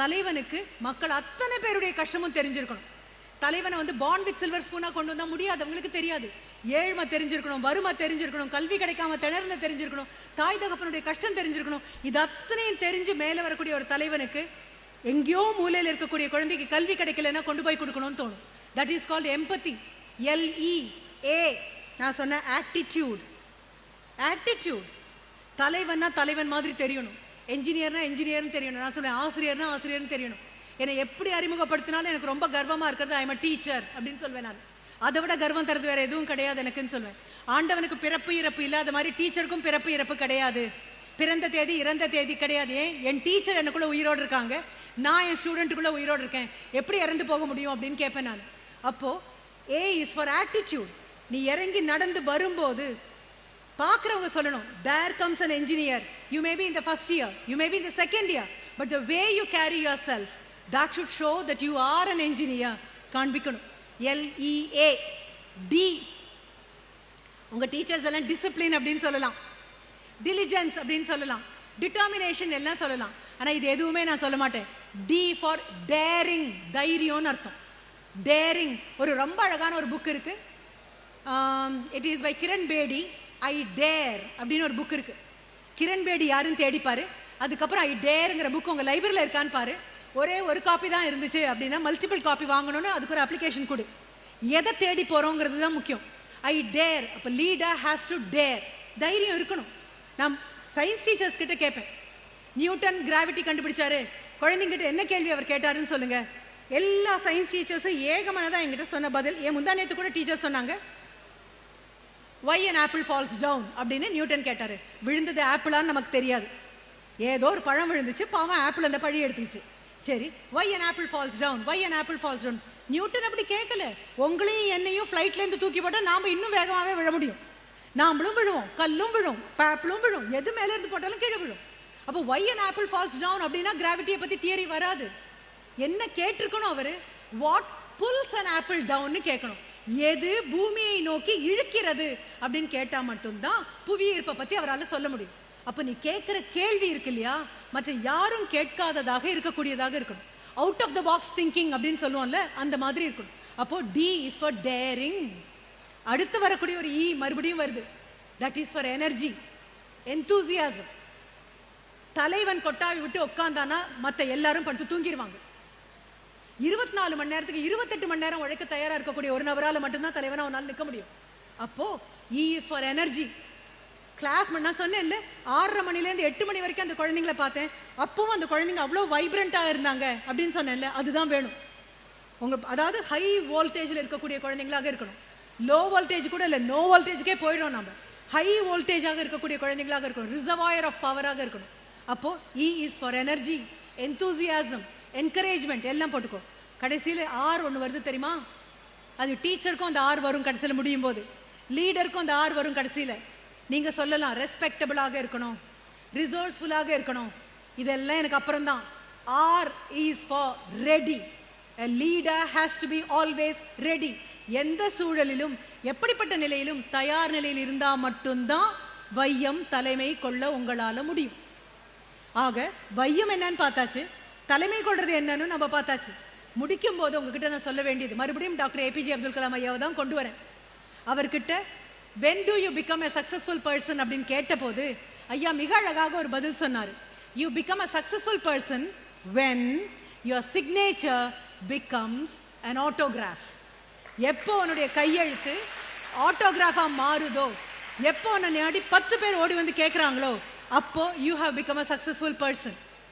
தலைவனுக்கு மக்கள் அத்தனை பேருடைய கஷ்டமும் தெரிஞ்சிருக்கணும். தலைவனை வந்து பாண்ட் வித் சில்வர் ஸ்பூனாக கொண்டு வந்தால் முடியாது அவங்களுக்கு தெரியாது. ஏழ்மை தெரிஞ்சிருக்கணும் வறுமை தெரிஞ்சிருக்கணும் கல்வி கிடைக்காம திணறல தெரிஞ்சிருக்கணும் தாய் தகப்பனுடைய கஷ்டம் தெரிஞ்சிருக்கணும். இது அத்தனையும் தெரிஞ்சு மேலே வரக்கூடிய ஒரு தலைவனுக்கு எங்கேயோ மூலையில் இருக்கக்கூடிய குழந்தைக்கு கல்வி கிடைக்கலன்னா கொண்டு போய் கொடுக்கணும்னு தோணும். தட் இஸ் கால்ட் எம்பத்தி எல்இ ஏ நான் சொன்ன ஆட்டிடியூட் ஆட்டிடியூட் தலைவன்னா தலைவன் மாதிரி தெரியணும். என்ஜினியர்னா என்ஜினியர்னு தெரியணும். நான் சொல்லுவேன் ஆசிரியர்னா ஆசிரியர்னு தெரியணும். என்னை எப்படி அறிமுகப்படுத்தினாலும் எனக்கு ரொம்ப கர்வமாக இருக்கிறது ஐ எம் டீச்சர் அப்படின்னு சொல்வேன் நான். அதை விட கர்வம் தரது வேற எதுவும் கிடையாது எனக்குன்னு சொல்வேன். ஆண்டவனுக்கு பிறப்பு இறப்பு இல்லாத மாதிரி டீச்சருக்கும் பிறப்பு இறப்பு கிடையாது. பிறந்த தேதி இறந்த தேதி கிடையாது. ஏன்? என் டீச்சர் எனக்குள்ள உயிரோடு இருக்காங்க. நான் என் ஸ்டூடெண்ட்டுக்குள்ள உயிரோடு இருக்கேன். எப்படி இறந்து போக முடியும் அப்படின்னு கேட்பேன் நான். அப்போது ஏ இஸ் ஃபார் ஆட்டிடியூட் நீ இறங்கி நடந்து வரும்போது பார்க்குறவங்க சொல்லணும் there comes an engineer you may be இந்த first year you may be second year but the way you carry your self that should show that you are an engineer காண்பிக்கணும். L E A D உங்க teachers எல்லாம் discipline அப்படின்னு சொல்லலாம். Diligence அப்படின்னு சொல்லலாம். Determination எல்லாம் சொல்லலாம். ஆனா இது எதுவுமே நான் சொல்ல மாட்டேன். டி ஃபார் டேரிங் தைரியம்னு அர்த்தம். டேரிங் ஒரு ரொம்ப அழகான ஒரு புக் இருக்கு. It is by Kiran Bedi I dare அப்படின்னு ஒரு புக் இருக்கு. கிரண்பேடி யாருன்னு தேடிப்பாரு அதுக்கப்புறம் ஐ டேருங்கிற புக் உங்கள் லைப்ரரியில் இருக்கான்னு பாரு. ஒரே ஒரு காப்பி தான் இருந்துச்சு அப்படின்னா மல்டிபிள் காப்பி வாங்கணும்னு அதுக்கு ஒரு அப்ளிகேஷன் கொடு. எதை தேடி போறோங்கிறது தான் முக்கியம். ஐ டேர் அப்போ லீடர் ஹேஸ் டு டேர் தைரியம் இருக்கணும். நான் சயின்ஸ் டீச்சர்ஸ் கிட்ட கேட்பேன். நியூட்டன் கிராவிட்டி கண்டுபிடிச்சாரு. குழந்தைங்கிட்ட என்ன கேள்வி அவர் கேட்டாருன்னு சொல்லுங்க. எல்லா சயின்ஸ் டீச்சர்ஸும் ஏகமானதான் என்கிட்ட சொன்ன பதில். என் முந்தா நேற்று கூட டீச்சர்ஸ் சொன்னாங்க. Why an apple falls down அப்படின்னு நியூட்டன் கேட்டாரு. விழுந்தது ஆப்பிளான்னு நமக்கு தெரியாது. ஏதோ ஒரு பழம் விழுந்துச்சு பாவம் ஆப்பிள் அந்த பழி எடுத்துக்கிச்சு. சரி why an apple falls down why an apple falls down Newton அப்படி கேட்கல உங்களையும் என்னையும் ஃப்ளைட்ல இருந்து தூக்கி போட்டால் நாம் இன்னும் வேகமாகவே விழ முடியும். நாமளும் விழுவோம் கல்லும் விழும் ஆப்பிளும் விழும். எது மேல இருந்து போட்டாலும் கீழே விழும். அப்போ why an apple falls down அப்படின்னா கிராவிட்டியை பத்தி தியரி வராது. என்ன கேட்டிருக்கணும் அவரு? வாட் புல்ஸ் அண்ட் ஆப்பிள் டவுன்னு கேட்கணும் எது பூமியை நோக்கி இழுக்கிறது அப்படின்னு கேட்டா மட்டும்தான் புவி ஈர்ப்பை பத்தி அவரால் சொல்ல முடியும். அப்ப நீ கேட்கிற கேள்வி இருக்கு இல்லையா? மற்ற யாரும் கேட்காததாக இருக்கக்கூடியதாக இருக்கணும். Out of the box thinking அப்படின்னு சொல்லுவோம்ல அந்த மாதிரி இருக்கணும். அப்போ டி இஸ் ஃபார் டேரிங் அடுத்து வரக்கூடிய ஒரு இ மறுபடியும் வருது. That is for energy enthusiasm தலைவன் கொட்டாவி விட்டு உட்காந்தானா மற்ற எல்லாரும் படுத்து தூங்கிடுவாங்க இருபத்தி நாலு மணி நேரத்துக்கு இருபத்தெட்டு மணி நேரம் உழைக்க தயாராக இருக்கக்கூடிய ஒரு நபரால் மட்டும்தான் தலைவனா அவனால் நிற்க முடியும். அப்போ E is for energy class நான் இல்லை ஆறரை மணிலேருந்து எட்டு மணி வரைக்கும் அந்த குழந்தைங்கள பார்த்தேன். அப்பவும் அந்த குழந்தைங்க அவ்வளோ வைப்ரண்ட்டாக இருந்தாங்க அப்படின்னு சொன்னேன்ல அதுதான் வேணும். உங்க அதாவது ஹை வோல்டேஜில் இருக்கக்கூடிய குழந்தைங்களாக இருக்கணும். லோ வோல்டேஜ் கூட இல்லை நோ வோல்டேஜுக்கே போயிடும் நம்ம ஹை வோல்டேஜாக இருக்கக்கூடிய குழந்தைங்களாக இருக்கணும். ரிசர்வாயர் ஆஃப் பவராக இருக்கணும். அப்போது E is for energy enthusiasm encouragement எல்லாம் போட்டுக்கோ. கடைசியில் ஆர் ஒன்று வருது தெரியுமா? அது டீச்சருக்கும் அந்த ஆர் வரும் கடைசியில் முடியும் போது. லீடருக்கும் அந்த ஆர் வரும் கடைசியில். நீங்கள் சொல்லலாம் ரெஸ்பெக்டபுளாக இருக்கணும். ரிசோர்ஸ்ஃபுல்லாக இருக்கணும். இதெல்லாம் எனக்கு அப்புறம் தான் R is for ready leader leader has be always ready எந்த சூழலிலும் எப்படிப்பட்ட நிலையிலும் தயார் நிலையில் இருந்தால் மட்டும்தான் வையம் தலைமை கொள்ள உங்களால் முடியும். ஆக வையம் என்னன்னு பார்த்தாச்சு. தலைமை கொள்வது என்னன்னு நம்ம பார்த்தாச்சு. முடிக்கும் போது உங்ககிட்ட நான் சொல்ல வேண்டியது மறுபடியும் டாக்டர் ஏபிஜே அப்துல் கலாம் ஐயாவை தான் கொண்டு வரேன். அவர்கிட்ட when do you become a successful person அப்படின்னு கேட்டபோது ஐயா மிக அழகாக ஒரு பதில் சொன்னார். You become a successful person when your signature becomes an autograph எப்போ உன்னுடைய கையெழுத்து ஆட்டோகிராஃபாக மாறுதோ எப்போ உன்னை நாடி பத்து பேர் ஓடி வந்து கேட்குறாங்களோ அப்போ you have become a successful person